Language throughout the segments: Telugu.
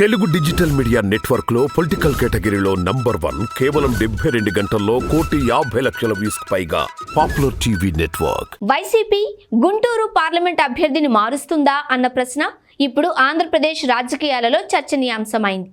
తెలుగు డిజిటల్ మీడియా నెట్వర్క్లో పొలిటికల్ కేటగిరీలో నంబర్ వన్ కేవలం డెబ్బై రెండు గంటల్లో కోటి యాభై లక్షల వ్యూస్ పైగా popular TV network. YCP Guntur parliament అభ్యర్థిని మారుస్తుందా అన్న ప్రశ్న ఇప్పుడు ఆంధ్రప్రదేశ్ రాజకీయాలలో చర్చనీయాంశమైంది.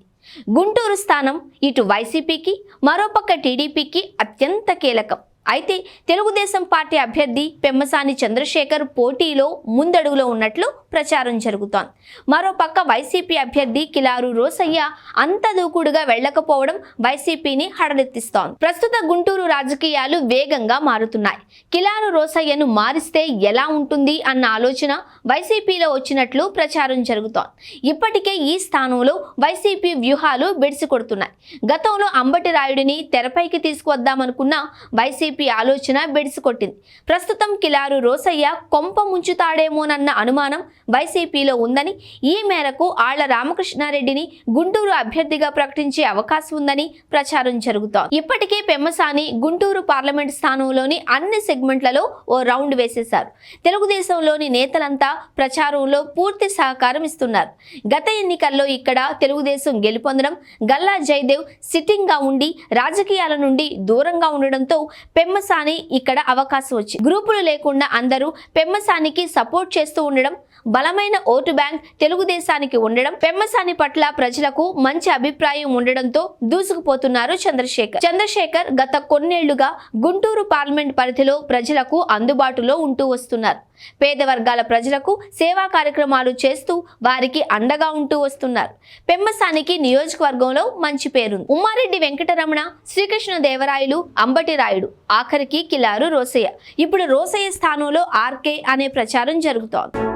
గుంటూరు స్థానం ఇటు వైసీపీకి మరోపక్క టీడీపీకి అత్యంత కీలకం. అయితే తెలుగుదేశం పార్టీ అభ్యర్థి పెమ్మసాని చంద్రశేఖర్ పోటీలో ముందడుగులో ఉన్నట్లు ప్రచారం జరుగుతోంది. మరోపక్క వైసీపీ అభ్యర్థి కిలారు రోసయ్య అంత దూకుడుగా వెళ్ళకపోవడం వైసీపీని హడలెత్తిస్తోంది. ప్రస్తుత గుంటూరు రాజకీయాలు వేగంగా మారుతున్నాయి. కిలారు రోసయ్యను మారిస్తే ఎలా ఉంటుంది అన్న ఆలోచన వైసీపీలో వచ్చినట్లు ప్రచారం జరుగుతోంది. ఇప్పటికే ఈ స్థానంలో వైసీపీ వ్యూహాలు బెడిసి కొడుతున్నాయి గతంలో అంబటి రాయుడిని తెరపైకి తీసుకువద్దామనుకున్న వైసీపీ ఆలోచన బెడిసికొట్టింది. ప్రస్తుతం కిలారు రోసయ్య కొంప ముంచుతాడేమోనన్న అనుమానం వైసీపీలో ఉందని ఈ మేరకు ఆళ్ళ రామకృష్ణారెడ్డిని గుంటూరు అభ్యర్థిగా ప్రకటించే అవకాశం ఉందని ప్రచారం జరుగుతోంది. ఇప్పటికే పెమ్మసాని గుంటూరు పార్లమెంట్ స్థానంలోని అన్ని సెగ్మెంట్లలో ఓ రౌండ్ వేసేశారు. తెలుగుదేశంలోని నేతలంతా ప్రచారంలో పూర్తి సహకారం ఇస్తున్నారు. గత ఎన్నికల్లో ఇక్కడ తెలుగుదేశం గెలుపొందడం గల్లా జయదేవ్ సిట్టింగ్గా ఉండి రాజకీయాల నుండి దూరంగా ఉండడంతో పెమ్మసాని ఇక్కడ అవకాశం వచ్చింది గ్రూపులు లేకుండా అందరూ పెమ్మసానికి సపోర్ట్ చేస్తూ ఉండడం బలమైన ఓటు బ్యాంక్ తెలుగుదేశానికి ఉండడం పెమ్మసాని పట్ల ప్రజలకు మంచి అభిప్రాయం ఉండడంతో దూసుకుపోతున్నారు చంద్రశేఖర్. చంద్రశేఖర్ గత కొన్నేళ్ళుగా గుంటూరు పార్లమెంట్ పరిధిలో ప్రజలకు అందుబాటులో ఉంటూ వస్తున్నారు. పేద వర్గాల ప్రజలకు సేవా కార్యక్రమాలు చేస్తూ వారికి అండగా ఉంటూ వస్తున్నారు. పెమ్మసానికి నియోజకవర్గంలో మంచి పేరుంది. ఉమ్మారెడ్డి వెంకటరమణ శ్రీకృష్ణ దేవరాయలు అంబటి రాయుడు ఆఖరికి కిలారు రోసయ్య. ఇప్పుడు రోసయ్య స్థానంలో ఆర్కే అనే ప్రచారం జరుగుతోంది.